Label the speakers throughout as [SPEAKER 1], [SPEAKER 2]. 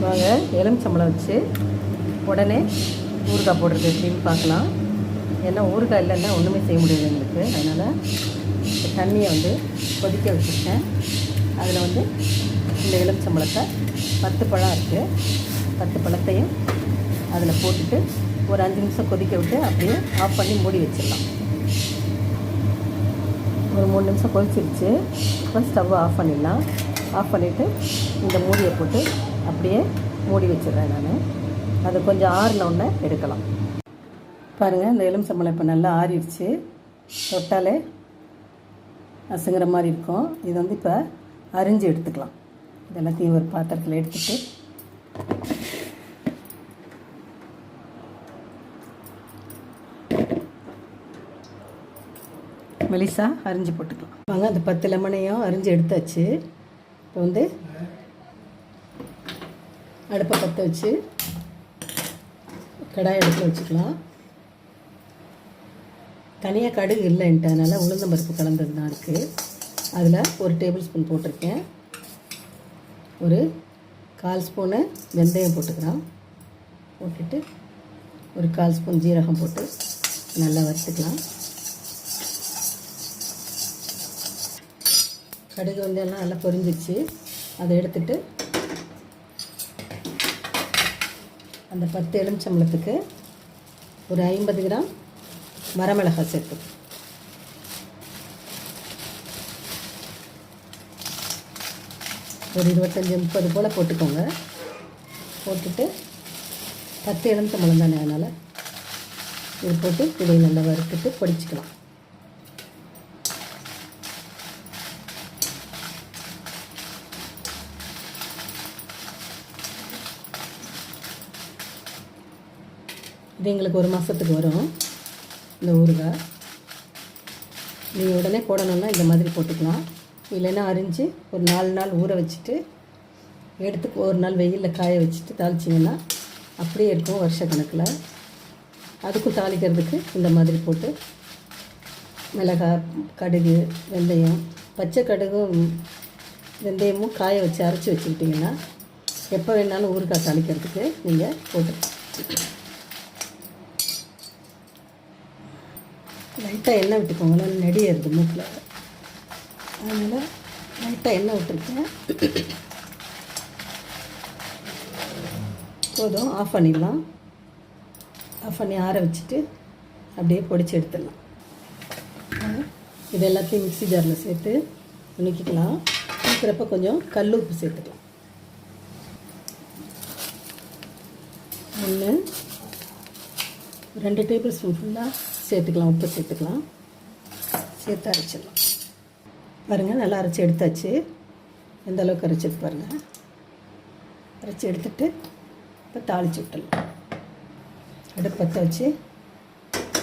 [SPEAKER 1] வாங்க எலுமிச்சம்பழம் வச்சு உடனே ஊறுகாய் போடுறது எப்படின்னு பார்க்கலாம். ஏன்னா ஊறுகாய் இல்லைன்னா ஒன்றுமே செய்ய முடியாது எங்களுக்கு. அதனால் இந்த தண்ணியை வந்து கொதிக்க வச்சுருக்கேன். அதில் வந்து இந்த எலுமிச்சம்பழத்தை பத்து பழம் இருக்குது பத்து பழத்தையும் அதில் போட்டுட்டு ஒரு அஞ்சு நிமிஷம் கொதிக்க விட்டு அப்படியே ஆஃப் பண்ணி மூடி வச்சிடலாம். ஒரு மூணு நிமிஷம் கொதிச்சிருச்சு. இப்போ ஸ்டவ் ஆஃப் பண்ணிடலாம். ஆஃப் பண்ணிவிட்டு இந்த மூடியை போட்டு அப்படியே மூடி வச்சிடுறேன் நான். அது கொஞ்சம் ஆறின எடுக்கலாம். பாருங்கள் இந்த எலுமிச்சம்பழம் இப்போ நல்லா ஆறிடுச்சு. தொட்டாலே அசுங்கிற மாதிரி இருக்கும். இது வந்து இப்போ அரிஞ்சு எடுத்துக்கலாம். இது எல்லாத்தையும் ஒரு பாத்திரத்தில் எடுத்துட்டு. மெலிசா அரிஞ்சு போட்டுக்கலாம். வாங்க அந்த பத்து லெமனையும் அரிஞ்சு எடுத்தாச்சு. இப்போ வந்து அடுப்பை பற்ற வச்சு கடாய் எடுத்து வச்சுக்கலாம். தனியாக கடுகு இல்லைன்ட்டு அதனால் உளுந்தம் பருப்பு கலந்தது தான் இருக்குது அதில் ஒரு டேபிள் ஸ்பூன் போட்டிருக்கேன். ஒரு கால் ஸ்பூனு வெந்தயம் போட்டுக்கலாம். போட்டுட்டு ஒரு கால் ஸ்பூன் ஜீரகம் போட்டு நல்லா வறுத்துக்கலாம். கடுகு வந்து எல்லாம் நல்லா பொரிஞ்சிச்சு அதை எடுத்துட்டு அந்த பத்து எலுமிச்சம்பழத்துக்கு ஒரு ஐம்பது கிராம் வரமிளகாய் சேர்த்து. ஒரு இருபத்தஞ்சி முப்பது போல் போட்டுக்கோங்க. போட்டுட்டு பத்து எலுமிச்சம்பழம் தானே அதனால்? இது போட்டு இதை நல்லா வறுத்துட்டு பொடிச்சிக்கலாம். இது எங்களுக்கு ஒரு மாதத்துக்கு வரும். இந்த ஊறுகாய். நீங்கள் உடனே போடணும்னா இந்த மாதிரி போட்டுக்கலாம். இல்லைன்னா அரிஞ்சு ஒரு நாலு நாள் ஊற வச்சுட்டு எடுத்து ஒரு நாள் வெயிலில் காய வச்சுட்டு தாளிச்சிங்கன்னா அப்படியே இருக்கும் வருஷ கணக்கில். அதுக்கும் தாளிக்கிறதுக்கு இந்த மாதிரி போட்டு மிளகாய் கடுகு வெந்தயம் பச்சை கடுகும் வெந்தயமும் காய வச்சு அரைச்சி வச்சுக்கிட்டிங்கன்னா எப்போ வேணாலும் ஊறுகாய் தாளிக்கிறதுக்கு நீங்கள் போட்டு லைட்டாக எண்ணெய் விட்டுக்கோங்க. நெடி ஏறுது மூக்கில். அதனால் லைட்டாக எண்ணெய் விட்டுருக்கேன். போதும். ஆஃப் பண்ணிடலாம். ஆஃப் பண்ணி ஆற வச்சுட்டு அப்படியே பொடிச்சு எடுத்துடலாம். இது எல்லாத்தையும் மிக்ஸி ஜாரில் சேர்த்து நுணுக்கிக்கலாம். நுணுக்கிறப்ப கொஞ்சம் கல் உப்பு சேர்த்துக்கலாம். ஒன்று ரெண்டு டேபிள் ஸ்பூன் ஃபுல்லாக சேர்த்துக்கலாம் உப்பு சேர்த்துக்கலாம். சேர்த்து அரைச்சிடலாம். பாருங்கள் நல்லா அரைச்சி எடுத்தாச்சு. எந்த அளவுக்கு அரைச்சிட்டு பாருங்கள் அரைச்சி எடுத்துட்டு இப்போ தாளித்து விட்டுடலாம். அடுப்பு பற்ற வச்சு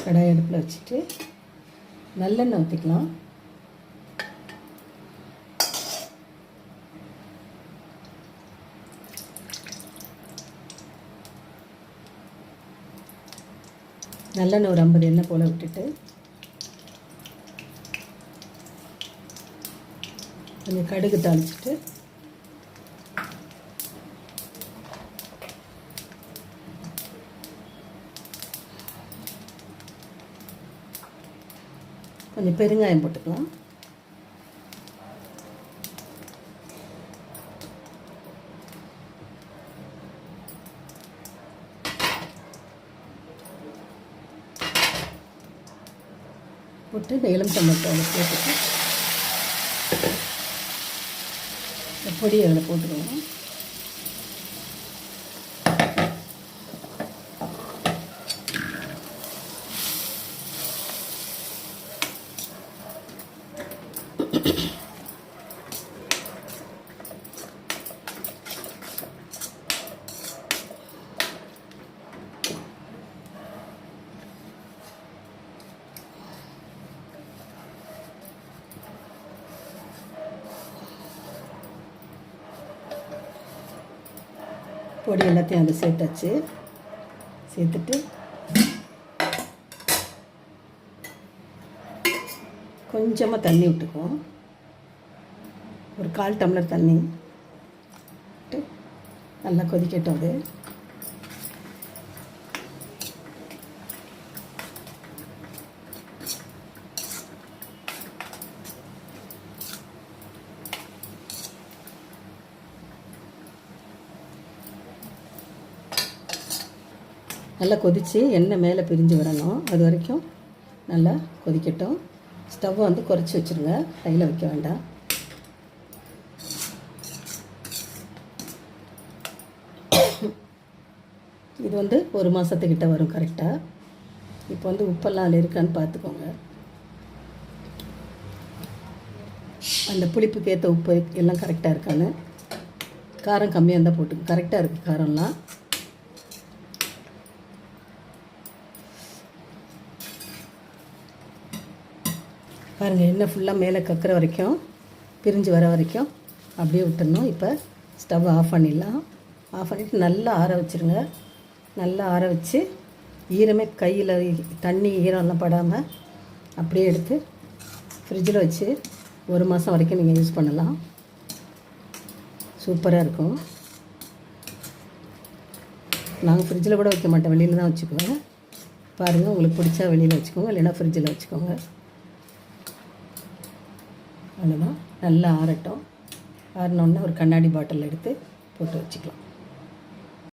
[SPEAKER 1] கடாய் அடுப்பில் வச்சுட்டு நல்லெண்ணெய் ஊற்றிக்கலாம் நல்லெண்ணெய் ஒரு ஐம்பது எண்ணெய் போல் விட்டுட்டு கொஞ்சம் கடுகு தாளிச்சிட்டு கொஞ்சம் பெருங்காயம் போட்டுக்கலாம். போட்டு இந்த எலுமிச்சம்பழத்தை அதில் போட்டுட்டு பொடி அதில் போட்டுக்கணும். பொடி எல்லாத்தையும் அதில் சேர்த்தாச்சு. சேர்த்துட்டு கொஞ்சமாக தண்ணி விட்டுக்குவோம் ஒரு கால் டம்ளர் தண்ணி விட்டு நல்லா கொதிக்கட்டும் அது. நல்லா கொதித்து எண்ணெய் மேலே பிரிஞ்சு வரணும் அது வரைக்கும் நல்லா கொதிக்கட்டும். ஸ்டவ்வை வந்து குறைச்சி வச்சுருங்க. கையில் வைக்க வேண்டாம். இது வந்து ஒரு மாதத்துக்கிட்ட வரும் கரெக்டாக இப்போ வந்து உப்பெல்லாம் அதில் இருக்கான்னு பார்த்துக்கோங்க. அந்த புளிப்புக்கு ஏற்ற உப்பு எல்லாம் கரெக்டாக இருக்கான்னு. காரம் கம்மியாக இருந்தால் போட்டு கரெக்டாக இருக்குது காரம்லாம். பாருங்கள் எண்ணெய் ஃபுல்லாக மேலே கக்கிற வரைக்கும் பிரிஞ்சு வர வரைக்கும் அப்படியே விட்டுடணும் இப்போ ஸ்டவ் ஆஃப் பண்ணிடலாம். ஆஃப் பண்ணிவிட்டு நல்லா ஆற வச்சுருங்க. நல்லா ஆற வச்சு ஈரமே கையில் தண்ணி ஈரம்லாம் படாமல் அப்படியே எடுத்து ஃப்ரிட்ஜில் வச்சு ஒரு மாதம் வரைக்கும் நீங்கள் யூஸ் பண்ணலாம். சூப்பராக இருக்கும். நாங்கள் ஃப்ரிட்ஜில் கூட வைக்க மாட்டோம். வெளியில் தான் வச்சுக்குவேன் பாருங்கள் உங்களுக்கு பிடிச்சா வெளியில் வச்சுக்கோங்க இல்லைன்னா ஃப்ரிட்ஜில் வச்சுக்கோங்க. அவ்வளோதான் நல்லா ஆறட்டும். ஆறினோடனே ஒரு கண்ணாடி பாட்டில் எடுத்து போட்டு வச்சுக்கலாம்.